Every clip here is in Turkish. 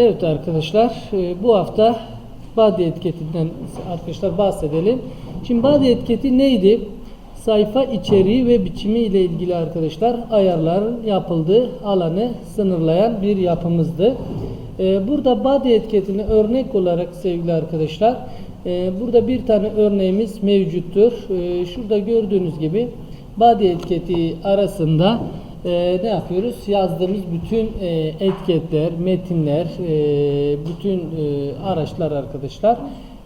Evet arkadaşlar e, bu hafta body etiketinden arkadaşlar bahsedelim. Şimdi body etiketi neydi? Sayfa içeriği ve biçimi ile ilgili arkadaşlar ayarların yapıldığı alanı sınırlayan bir yapımızdı. E, Burada body etiketini örnek olarak sevgili arkadaşlar e, burada bir tane örneğimiz mevcuttur. Şurada gördüğünüz gibi body etiketi arasında e, ne yapıyoruz? Yazdığımız bütün e, etiketler, metinler, e, bütün e, araçlar arkadaşlar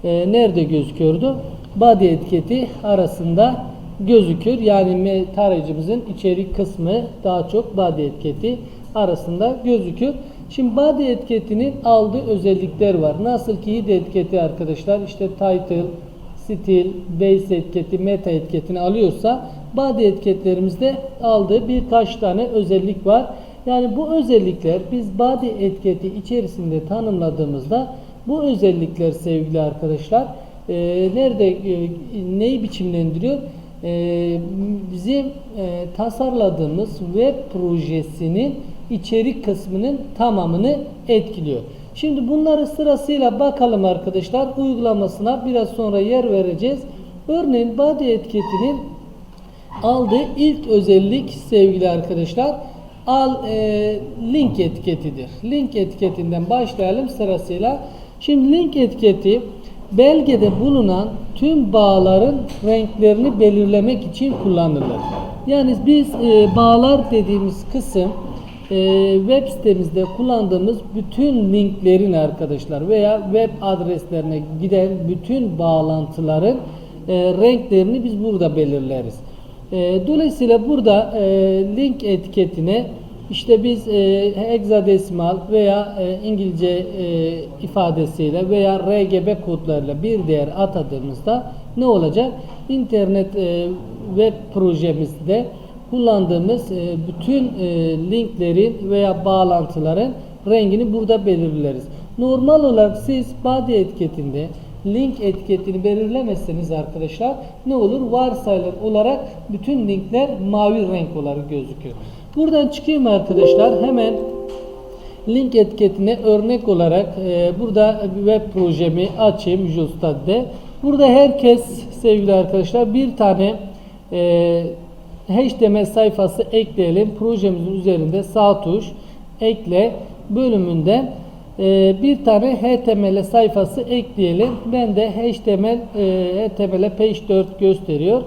e, nerede gözüküyordu? Body etiketi arasında gözükür. Yani tarayıcımızın içerik kısmı daha çok body etiketi arasında gözükür. Şimdi body etiketinin aldığı özellikler var. Nasıl ki head etiketi arkadaşlar işte title, stil, base etiketi, meta etiketini alıyorsa body etiketlerimizde aldığı birkaç tane özellik var. Yani bu özellikler biz body etiketi içerisinde tanımladığımızda bu özellikler sevgili arkadaşlar e, nerede e, neyi biçimlendiriyor? E, bizim e, tasarladığımız web projesinin içerik kısmının tamamını etkiliyor. Şimdi bunları sırasıyla bakalım arkadaşlar. Uygulamasına biraz sonra yer vereceğiz. Örneğin body etiketinin aldığı ilk özellik sevgili arkadaşlar al e, link etiketidir. Link etiketinden başlayalım sırasıyla. Şimdi link etiketi belgede bulunan tüm bağların renklerini belirlemek için kullanılır. Yani biz e, bağlar dediğimiz kısım e, web sitemizde kullandığımız bütün linklerin arkadaşlar veya web adreslerine giden bütün bağlantıların e, renklerini biz burada belirleriz. E, dolayısıyla burada e, link etiketine işte biz e, hexadesimal veya e, İngilizce e, ifadesiyle veya RGB kodlarıyla bir değer atadığımızda ne olacak? İnternet e, web projemizde kullandığımız e, bütün e, linklerin veya bağlantıların rengini burada belirleriz. Normal olarak siz body etiketinde link etiketini belirlemezseniz arkadaşlar ne olur? Varsayılan olarak bütün linkler mavi renk olarak gözüküyor. Buradan çıkayım arkadaşlar. Hemen link etiketine örnek olarak e, burada web projemi açayım Justad'de. Burada herkes sevgili arkadaşlar bir tane e, HTML sayfası ekleyelim. Projemizin üzerinde sağ tuş ekle bölümünde e, bir tane HTML sayfası ekleyelim. Ben de HTML e, HTML page 4 gösteriyor.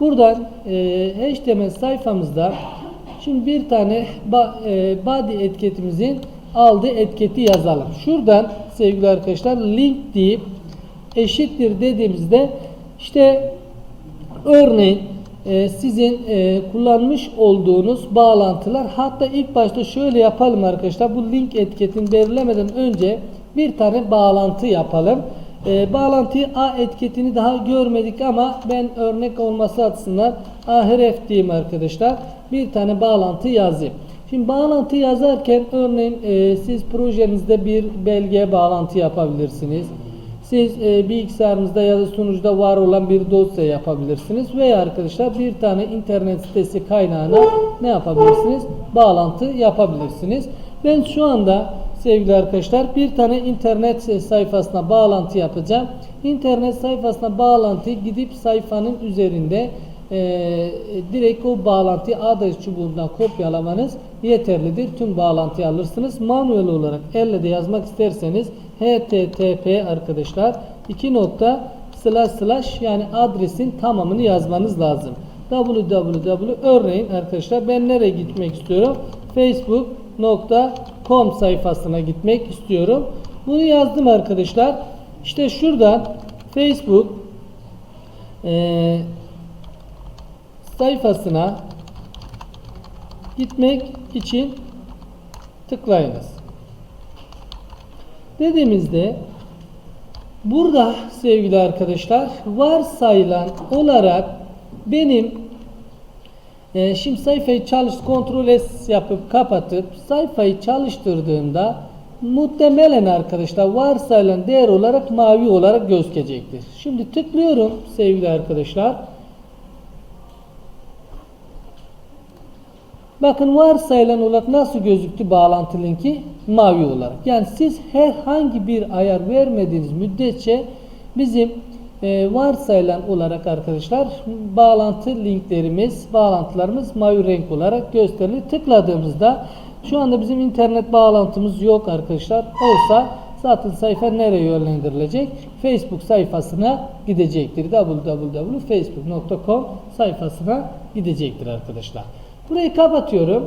Buradan e, HTML sayfamızda şimdi bir tane body etiketimizin aldığı etiketi yazalım. Şuradan sevgili arkadaşlar link deyip eşittir dediğimizde işte örneğin e, sizin e, kullanmış olduğunuz bağlantılar hatta ilk başta şöyle yapalım arkadaşlar bu link etiketini belirlemeden önce bir tane bağlantı yapalım. E, bağlantıyı A etiketini daha görmedik ama ben örnek olması açısından ahref diyeyim arkadaşlar. Bir tane bağlantı yazayım. Şimdi bağlantı yazarken örneğin e, siz projenizde bir belgeye bağlantı yapabilirsiniz. Siz e, bilgisayarınızda ya da sunucuda var olan bir dosya yapabilirsiniz veya arkadaşlar bir tane internet sitesi kaynağına ne yapabilirsiniz? Bağlantı yapabilirsiniz. Ben şu anda sevgili arkadaşlar bir tane internet sayfasına bağlantı yapacağım. İnternet sayfasına bağlantı gidip sayfanın üzerinde e, direkt o bağlantıyı adres çubuğundan kopyalamanız yeterlidir. Tüm bağlantıyı alırsınız. Manuel olarak elle de yazmak isterseniz http arkadaşlar 2 nokta slash slash yani adresin tamamını yazmanız lazım. www örneğin arkadaşlar ben nereye gitmek istiyorum? facebook.com sayfasına gitmek istiyorum. Bunu yazdım arkadaşlar. İşte şuradan Facebook eee sayfasına gitmek için tıklayınız. Dediğimizde burada sevgili arkadaşlar varsayılan olarak benim e, şimdi sayfayı çalış kontrol S yapıp kapatıp sayfayı çalıştırdığımda muhtemelen arkadaşlar varsayılan değer olarak mavi olarak gözükecektir. Şimdi tıklıyorum sevgili arkadaşlar. Bakın varsayılan olarak nasıl gözüktü bağlantı linki? Mavi olarak. Yani siz herhangi bir ayar vermediğiniz müddetçe bizim e, varsayılan olarak arkadaşlar bağlantı linklerimiz, bağlantılarımız mavi renk olarak gösterilir. Tıkladığımızda şu anda bizim internet bağlantımız yok arkadaşlar. Olsa zaten sayfa nereye yönlendirilecek? Facebook sayfasına gidecektir. www.facebook.com sayfasına gidecektir arkadaşlar. Burayı kapatıyorum.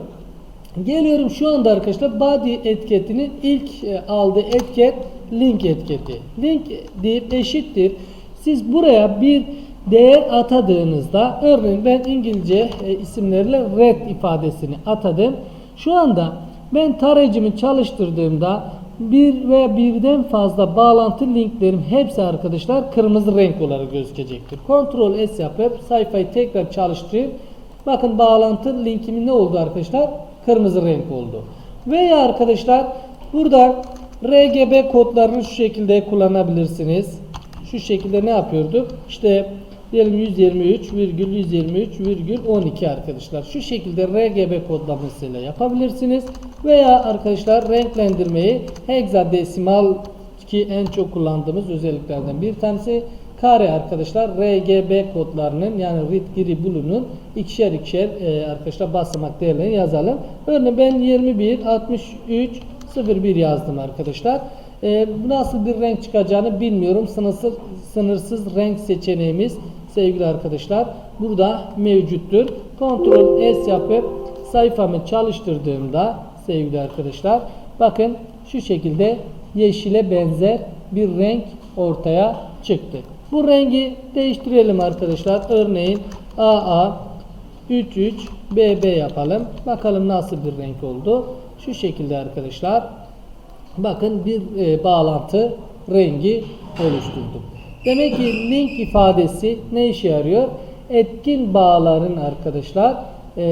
Geliyorum şu anda arkadaşlar body etiketinin ilk e, aldığı etiket link etiketi. Link deyip eşittir. Siz buraya bir değer atadığınızda örneğin ben İngilizce e, isimlerle red ifadesini atadım. Şu anda ben tarayıcımı çalıştırdığımda bir veya birden fazla bağlantı linklerim hepsi arkadaşlar kırmızı renk olarak gözükecektir. Ctrl S yapıp sayfayı tekrar çalıştırıp bakın bağlantı linkimin ne oldu arkadaşlar? Kırmızı renk oldu. Veya arkadaşlar burada RGB kodlarını şu şekilde kullanabilirsiniz. Şu şekilde ne yapıyorduk? İşte diyelim 123,123,12 arkadaşlar. Şu şekilde RGB kodlamasıyla yapabilirsiniz. Veya arkadaşlar renklendirmeyi hexadesimal ki en çok kullandığımız özelliklerden bir tanesi kare arkadaşlar RGB kodlarının yani read giri blue'nun ikişer ikişer e, arkadaşlar basamak değerlerini yazalım. Örneğin ben 21 63 01 yazdım arkadaşlar. E, nasıl bir renk çıkacağını bilmiyorum. Sınırsız, sınırsız renk seçeneğimiz sevgili arkadaşlar burada mevcuttur. Ctrl S yapıp sayfamı çalıştırdığımda sevgili arkadaşlar bakın şu şekilde yeşile benzer bir renk ortaya çıktı. Bu rengi değiştirelim arkadaşlar. Örneğin AA 33 BB yapalım. Bakalım nasıl bir renk oldu. Şu şekilde arkadaşlar. Bakın bir e, bağlantı rengi oluşturdum. Demek ki link ifadesi ne işe yarıyor? Etkin bağların arkadaşlar e,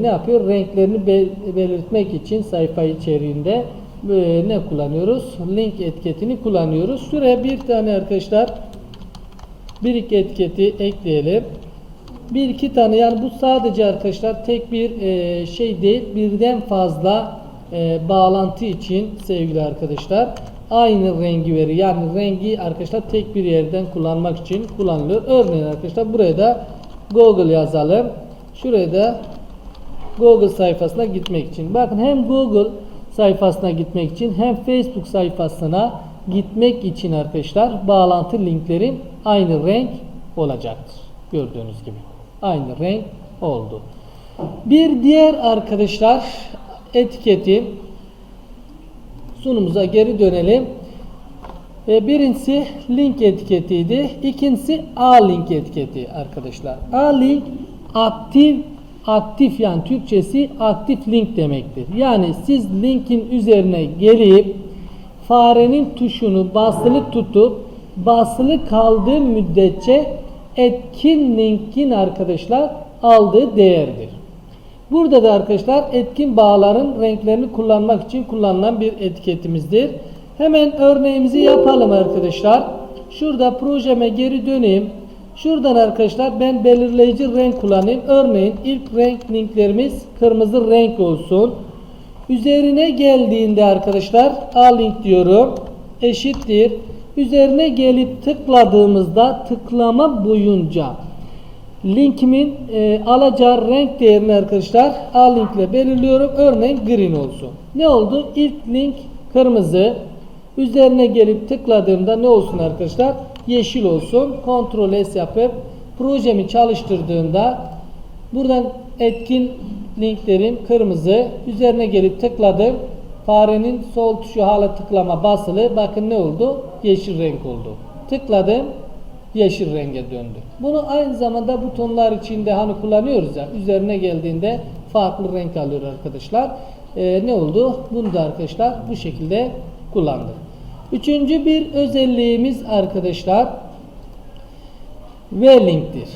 ne yapıyor? Renklerini bel belirtmek için sayfa içeriğinde e, ne kullanıyoruz? Link etiketini kullanıyoruz. Şuraya bir tane arkadaşlar bir iki etiketi ekleyelim. Bir iki tane yani bu sadece arkadaşlar tek bir e, şey değil birden fazla e, bağlantı için sevgili arkadaşlar aynı rengi verir. Yani rengi arkadaşlar tek bir yerden kullanmak için kullanılıyor. Örneğin arkadaşlar buraya da Google yazalım. Şuraya da Google sayfasına gitmek için. Bakın hem Google sayfasına gitmek için hem Facebook sayfasına gitmek için arkadaşlar bağlantı linklerim aynı renk olacaktır. Gördüğünüz gibi. Aynı renk oldu. Bir diğer arkadaşlar etiketi sunumuza geri dönelim. E, birincisi link etiketiydi. İkincisi A link etiketi arkadaşlar. A link aktif aktif yani Türkçesi aktif link demektir. Yani siz linkin üzerine gelip farenin tuşunu basılı tutup basılı kaldığı müddetçe etkin linkin arkadaşlar aldığı değerdir. Burada da arkadaşlar etkin bağların renklerini kullanmak için kullanılan bir etiketimizdir. Hemen örneğimizi yapalım arkadaşlar. Şurada projeme geri döneyim. Şuradan arkadaşlar ben belirleyici renk kullanayım. Örneğin ilk renk linklerimiz kırmızı renk olsun. Üzerine geldiğinde arkadaşlar A link diyorum. Eşittir. Üzerine gelip tıkladığımızda tıklama boyunca linkimin e, alacağı renk değerini arkadaşlar A link ile belirliyorum. Örneğin green olsun. Ne oldu? İlk link kırmızı. Üzerine gelip tıkladığımda ne olsun arkadaşlar? Yeşil olsun. Ctrl S yapıp projemi çalıştırdığımda buradan etkin linklerim kırmızı. Üzerine gelip tıkladım. Farenin sol tuşu hala tıklama basılı. Bakın ne oldu? Yeşil renk oldu. Tıkladım. Yeşil renge döndü. Bunu aynı zamanda butonlar içinde hani kullanıyoruz ya. Üzerine geldiğinde farklı renk alıyor arkadaşlar. Ee, ne oldu? Bunu da arkadaşlar bu şekilde kullandık. Üçüncü bir özelliğimiz arkadaşlar V-link'tir.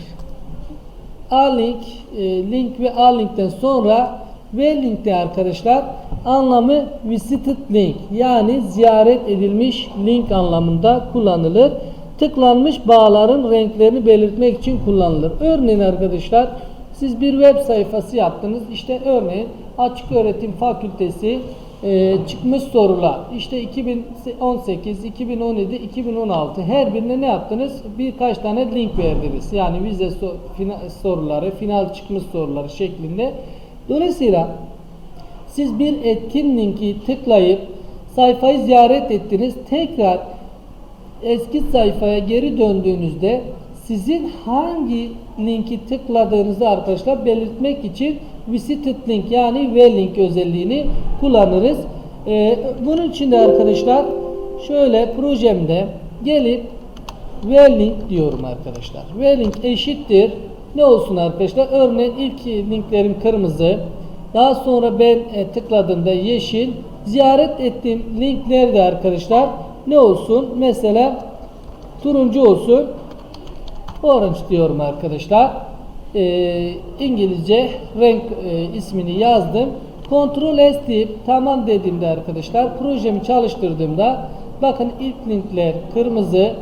A-link, e, link ve A-link'ten sonra V-link'te arkadaşlar anlamı visited link yani ziyaret edilmiş link anlamında kullanılır. Tıklanmış bağların renklerini belirtmek için kullanılır. Örneğin arkadaşlar Siz bir web sayfası yaptınız. İşte örneğin Açık Öğretim Fakültesi e, çıkmış sorular. İşte 2018, 2017, 2016 her birine ne yaptınız? Birkaç tane link verdiniz. Yani vize soruları, final çıkmış soruları şeklinde. Dolayısıyla siz bir etkin linki tıklayıp sayfayı ziyaret ettiniz. Tekrar eski sayfaya geri döndüğünüzde sizin hangi linki tıkladığınızı arkadaşlar belirtmek için visited link yani v link özelliğini kullanırız. Ee, bunun için de arkadaşlar şöyle projemde gelip v link diyorum arkadaşlar. v link eşittir ne olsun arkadaşlar? Örneğin ilk linklerim kırmızı. Daha sonra ben e, tıkladığımda yeşil. Ziyaret ettiğim linkler de arkadaşlar ne olsun? Mesela turuncu olsun. Orange diyorum arkadaşlar. Ee, İngilizce renk e, ismini yazdım. Ctrl S deyip tamam dediğimde arkadaşlar projemi çalıştırdığımda bakın ilk linkler kırmızı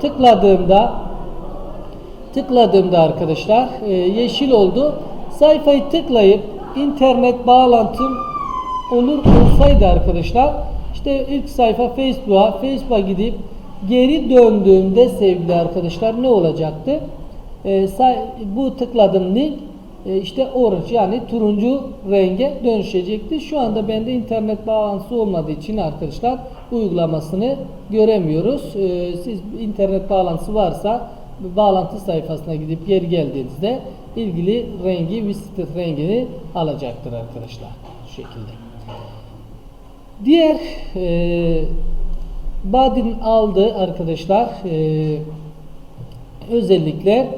tıkladığımda tıkladığımda arkadaşlar e, yeşil oldu. Sayfayı tıklayıp internet bağlantım olur olsaydı arkadaşlar işte ilk sayfa Facebook'a Facebook'a gidip geri döndüğümde sevgili arkadaşlar ne olacaktı? E, say- bu tıkladığım link e, işte orange yani turuncu renge dönüşecekti. Şu anda bende internet bağlantısı olmadığı için arkadaşlar uygulamasını göremiyoruz. E, siz internet bağlantısı varsa bağlantı sayfasına gidip geri geldiğinizde ilgili rengi visited rengini alacaktır arkadaşlar. Şu şekilde. Diğer e, Badin aldı arkadaşlar e, özellikle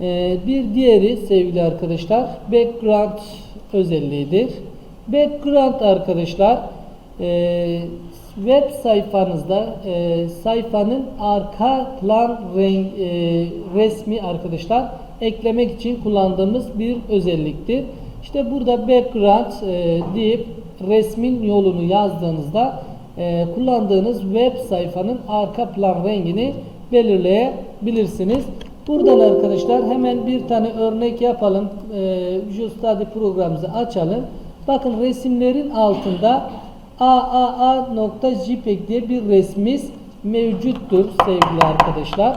e, bir diğeri sevgili arkadaşlar background özelliğidir. Background arkadaşlar e, web sayfanızda e, sayfanın arka plan renk, e, resmi arkadaşlar eklemek için kullandığımız bir özelliktir. İşte burada background e, deyip resmin yolunu yazdığınızda kullandığınız web sayfanın arka plan rengini belirleyebilirsiniz. Buradan arkadaşlar hemen bir tane örnek yapalım. E, Visual Study programımızı açalım. Bakın resimlerin altında aaa.jpeg diye bir resmimiz mevcuttur sevgili arkadaşlar.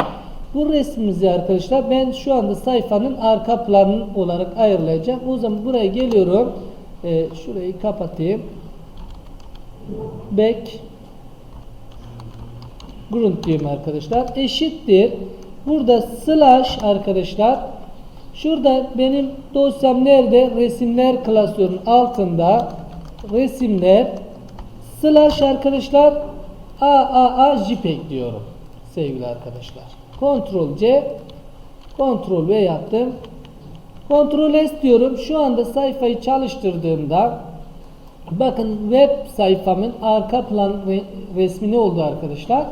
Bu resmimizi arkadaşlar ben şu anda sayfanın arka planı olarak ayarlayacağım. O zaman buraya geliyorum. E, şurayı kapatayım. Back Grunt diyeyim arkadaşlar. Eşittir. Burada slash arkadaşlar. Şurada benim dosyam nerede? Resimler klasörünün altında resimler slash arkadaşlar AAA JPEG diyorum sevgili arkadaşlar. Ctrl C Ctrl V yaptım. Ctrl S diyorum. Şu anda sayfayı çalıştırdığımda bakın web sayfamın arka plan re- resmi ne oldu arkadaşlar?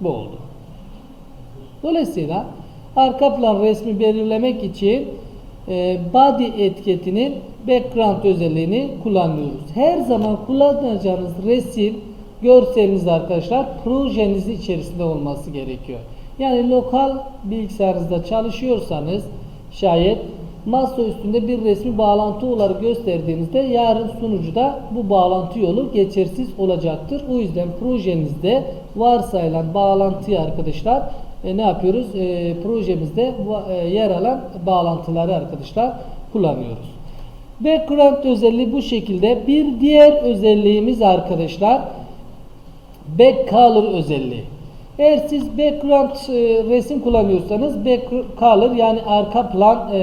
Bu oldu. Dolayısıyla arka plan resmi belirlemek için e, body etiketinin background özelliğini kullanıyoruz. Her zaman kullanacağınız resim görseliniz arkadaşlar projenizin içerisinde olması gerekiyor. Yani lokal bilgisayarınızda çalışıyorsanız şayet masa üstünde bir resmi bağlantı olarak gösterdiğinizde yarın sunucuda bu bağlantı yolu geçersiz olacaktır. O yüzden projenizde varsayılan bağlantıyı arkadaşlar e, ne yapıyoruz? E, projemizde e, yer alan bağlantıları arkadaşlar kullanıyoruz. Background özelliği bu şekilde. Bir diğer özelliğimiz arkadaşlar back özelliği. Eğer siz background e, resim kullanıyorsanız back yani arka plan e,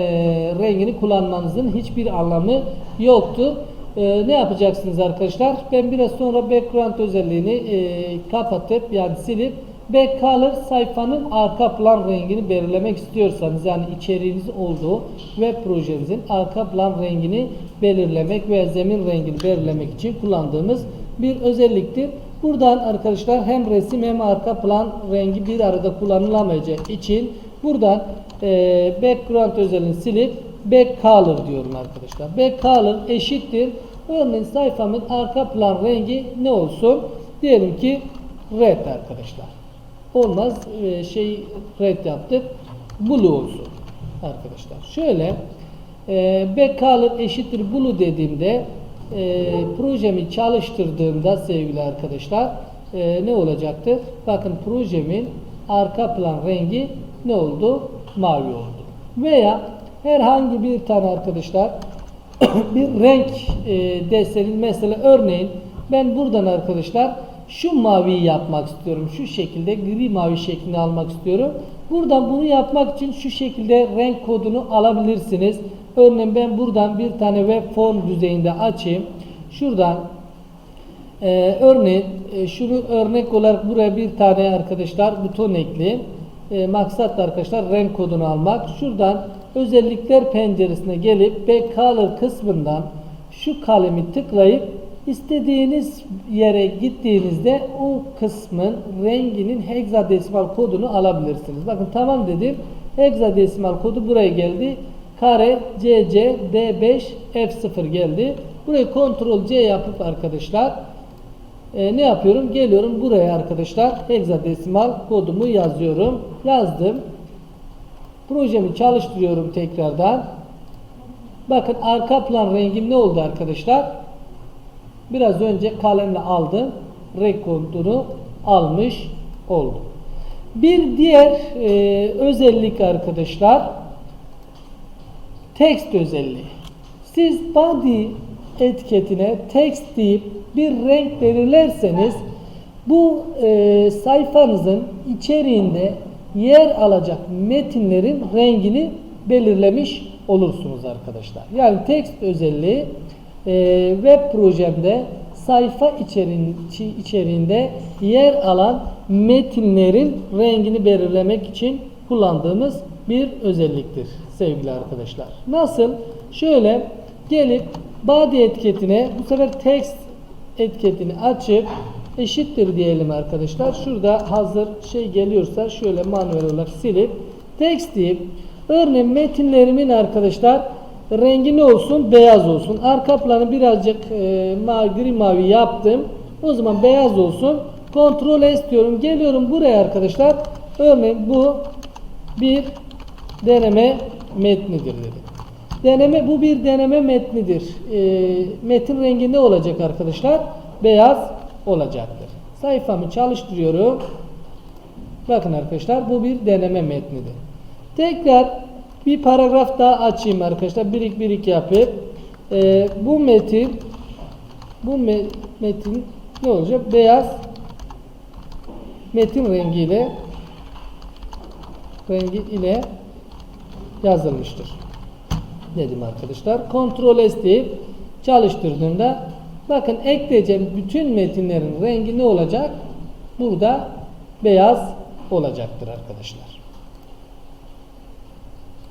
rengini kullanmanızın hiçbir anlamı yoktur. E, ne yapacaksınız arkadaşlar? Ben biraz sonra background özelliğini e, kapatıp yani silip back color sayfanın arka plan rengini belirlemek istiyorsanız yani içeriğiniz olduğu web projenizin arka plan rengini belirlemek ve zemin rengini belirlemek için kullandığımız bir özelliktir. Buradan arkadaşlar hem resim hem arka plan rengi bir arada kullanılamayacağı için buradan e, background özelliğini silip back color diyorum arkadaşlar. Back color eşittir. Örneğin sayfamın arka plan rengi ne olsun? Diyelim ki red arkadaşlar. Olmaz e, şey red yaptık. Blue olsun. arkadaşlar. Şöyle e, backcolor eşittir blue dediğimde e, projemi çalıştırdığımda sevgili arkadaşlar e, ne olacaktır? Bakın projemin arka plan rengi ne oldu? Mavi oldu. Veya herhangi bir tane arkadaşlar bir renk e, desenin mesela örneğin ben buradan arkadaşlar şu maviyi yapmak istiyorum. Şu şekilde gri mavi şeklini almak istiyorum. Buradan bunu yapmak için şu şekilde renk kodunu alabilirsiniz. Örneğin ben buradan bir tane web form düzeyinde açayım. Şuradan ee, örneğin e, şunu örnek olarak buraya bir tane arkadaşlar buton ekleyeyim. E, maksat da arkadaşlar renk kodunu almak. Şuradan özellikler penceresine gelip backcolor kısmından şu kalemi tıklayıp istediğiniz yere gittiğinizde o kısmın renginin hexadesimal kodunu alabilirsiniz. Bakın tamam dedim. Hexadesimal kodu buraya geldi. Kare CC D5 F0 geldi. Burayı Ctrl C yapıp arkadaşlar e, ne yapıyorum? Geliyorum buraya arkadaşlar hexadesimal kodumu yazıyorum. Yazdım. Projemi çalıştırıyorum tekrardan. Bakın arka plan rengim ne oldu arkadaşlar? Biraz önce kalemle aldım. Renk kodunu almış oldum. Bir diğer e, özellik arkadaşlar text özelliği. Siz body etiketine text deyip bir renk belirlerseniz bu e, sayfanızın içeriğinde yer alacak metinlerin rengini belirlemiş olursunuz arkadaşlar. Yani text özelliği e, web projemde sayfa içeriğinde yer alan metinlerin rengini belirlemek için kullandığımız bir özelliktir sevgili arkadaşlar. Nasıl? Şöyle gelip body etiketine bu sefer text etiketini açıp eşittir diyelim arkadaşlar. Şurada hazır şey geliyorsa şöyle manuel olarak silip text deyip örneğin metinlerimin arkadaşlar rengi ne olsun? Beyaz olsun. Arka planı birazcık e, mavi, gri mavi yaptım. O zaman beyaz olsun. Ctrl S. Geliyorum buraya arkadaşlar. Örneğin bu bir deneme metnidir dedim. Deneme bu bir deneme metnidir. E, metin rengi ne olacak arkadaşlar? Beyaz olacaktır. Sayfamı çalıştırıyorum. Bakın arkadaşlar bu bir deneme metnidir. Tekrar bir paragraf daha açayım arkadaşlar. Birik birik yapıp e, bu metin bu me- metin ne olacak? Beyaz metin rengiyle rengi ile yazılmıştır. Dedim arkadaşlar. Ctrl S deyip çalıştırdığımda bakın ekleyeceğim bütün metinlerin rengi ne olacak? Burada beyaz olacaktır arkadaşlar.